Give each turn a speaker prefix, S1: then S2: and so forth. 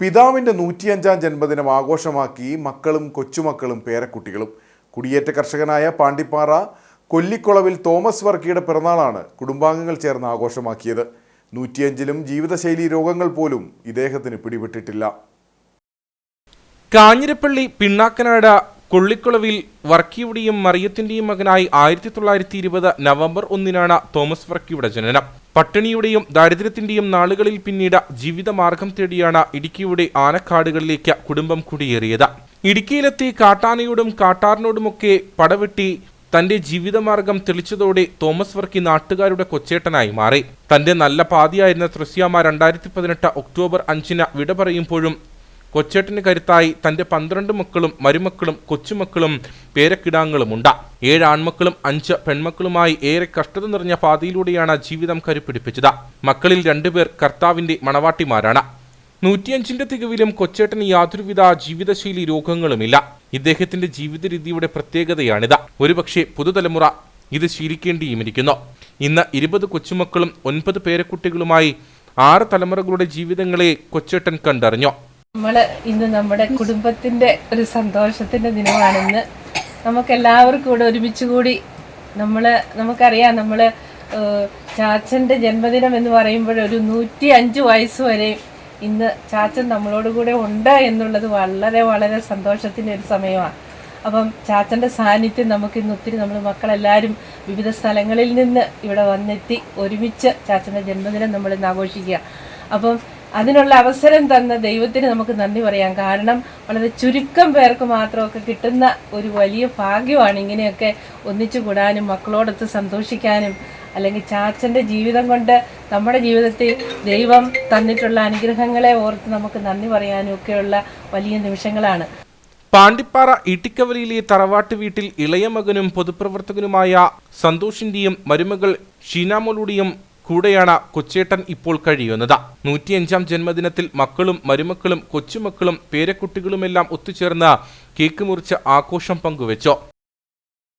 S1: പിതാവിന്റെ നൂറ്റിയഞ്ചാം ജന്മദിനം ആഘോഷമാക്കി മക്കളും കൊച്ചുമക്കളും പേരക്കുട്ടികളും. കുടിയേറ്റ കർഷകനായ പാണ്ടിപ്പാറ കൊല്ലിക്കുളവിൽ തോമസ് വർക്കിയുടെ പിറന്നാളാണ് കുടുംബാംഗങ്ങൾ ചേർന്ന് ആഘോഷമാക്കിയത്. നൂറ്റിയഞ്ചിലും ജീവിതശൈലി രോഗങ്ങൾ പോലും ഇദ്ദേഹത്തിന് പിടിപെട്ടിട്ടില്ല.
S2: കാഞ്ഞിരപ്പള്ളി പിണ്ണാക്കനാട് കൊള്ളിക്കുളവിൽ വർക്കിയുടെയും മറിയത്തിന്റെയും മകനായി ആയിരത്തി തൊള്ളായിരത്തി ഇരുപത് നവംബർ ഒന്നിനാണ് തോമസ് വർക്കിയുടെ ജനനം. പട്ടിണിയുടെയും ദാരിദ്ര്യത്തിന്റെയും നാളുകളിൽ പിന്നീട് ജീവിതമാർഗം തേടിയാണ് ഇടുക്കിയുടെ ആനക്കാടുകളിലേക്ക് കുടുംബം കുടിയേറിയത്. ഇടുക്കിയിലെത്തി കാട്ടാനയോടും കാട്ടാറിനോടുമൊക്കെ പടവെട്ടി തന്റെ ജീവിതമാർഗം തെളിച്ചതോടെ തോമസ് വർക്കി നാട്ടുകാരുടെ കൊച്ചേട്ടനായി മാറി. തന്റെ നല്ല പാതിയായിരുന്ന ത്രസ്യാമ രണ്ടായിരത്തി പതിനെട്ട് ഒക്ടോബർ അഞ്ചിന് വിട പറയുമ്പോഴും കൊച്ചേട്ടന് കരുത്തായി തന്റെ പന്ത്രണ്ട് മക്കളും മരുമക്കളും കൊച്ചുമക്കളും പേരക്കിടാങ്ങളും പേരക്കിടാങ്ങളുമുണ്ട്. ഏഴ് ആൺമക്കളും അഞ്ച് പെൺമക്കളുമായി ഏറെ കഷ്ടത നിറഞ്ഞ പാതയിലൂടെയാണ് ജീവിതം കരുപിടിപ്പിച്ചത് മക്കളിൽ രണ്ടുപേർ കർത്താവിന്റെ മണവാട്ടിമാരാണ്. നൂറ്റിയഞ്ചിന്റെ തികവിലും കൊച്ചേട്ടന് യാതൊരുവിധ ജീവിതശൈലി രോഗങ്ങളുമില്ല. ഇദ്ദേഹത്തിന്റെ ജീവിത രീതിയുടെ പ്രത്യേകതയാണിത്. ഒരുപക്ഷെ പുതുതലമുറ ഇത് ശീലിക്കേണ്ടിയുമിരിക്കുന്നു. ഇന്ന് ഇരുപത് കൊച്ചുമക്കളും ഒൻപത് പേരക്കുട്ടികളുമായി ആറ് തലമുറകളുടെ ജീവിതങ്ങളെ കൊച്ചേട്ടൻ കണ്ടറിഞ്ഞു.
S3: നമ്മൾ ഇന്ന് നമ്മുടെ കുടുംബത്തിന്റെ ഒരു സന്തോഷത്തിന്റെ ദിനമാണെന്ന്. നമുക്ക് എല്ലാവർക്കും കൂടെ ഒരുമിച്ച് കൂടി നമ്മൾ നമുക്കറിയാം നമ്മൾ ഏഹ്, ചാച്ചന്റെ ജന്മദിനം എന്ന് പറയുമ്പോൾ ഒരു നൂറ്റി അഞ്ച് വയസ്സ് വരെ ഇന്ന് ചാച്ചൻ നമ്മളോട് കൂടെ ഉണ്ട് എന്നുള്ളത് വളരെ വളരെ സന്തോഷത്തിന്റെ ഒരു സമയമാണ്. അപ്പം ചാച്ചന്റെ സാന്നിധ്യം നമുക്ക് ഇന്ന് ഒത്തിരി നമ്മൾ മക്കളെല്ലാവരും വിവിധ സ്ഥലങ്ങളിൽ നിന്ന് ഇവിടെ വന്നെത്തി ഒരുമിച്ച് ചാച്ചന്റെ ജന്മദിനം നമ്മൾ ഇന്ന് ആഘോഷിക്കുക. അപ്പം അതിനുള്ള അവസരം തന്ന ദൈവത്തിന് നമുക്ക് നന്ദി പറയാം. കാരണം വളരെ ചുരുക്കം പേർക്ക് മാത്രമൊക്കെ കിട്ടുന്ന ഒരു വലിയ ഭാഗ്യമാണ് ഇങ്ങനെയൊക്കെ ഒന്നിച്ചു കൂടാനും മക്കളോടൊത്ത് സന്തോഷിക്കാനും അല്ലെങ്കിൽ ചാച്ചന്റെ ജീവിതം കൊണ്ട് നമ്മുടെ ജീവിതത്തിൽ ദൈവം തന്നിട്ടുള്ള അനുഗ്രഹങ്ങളെ ഓർത്ത് നമുക്ക് നന്ദി പറയാനും ഒക്കെയുള്ള വലിയ നിമിഷങ്ങളാണ്.
S2: പാണ്ടിപ്പാറ ഇട്ടിക്കവലിയിലെ തറവാട്ട് വീട്ടിൽ ഇളയ മകനും പൊതുപ്രവർത്തകനുമായ സന്തോഷിന്റെയും മരുമകൾ ഷീനാമോളുടെയും കൂടെയാണ് കൊച്ചേട്ടൻ ഇപ്പോൾ കഴിയുന്നത്. നൂറ്റിയഞ്ചാം ജന്മദിനത്തിൽ മക്കളും മരുമക്കളും കൊച്ചുമക്കളും പേരക്കുട്ടികളുമെല്ലാം ഒത്തുചേർന്ന് കേക്ക് മുറിച്ച് ആഘോഷം പങ്കുവച്ചു.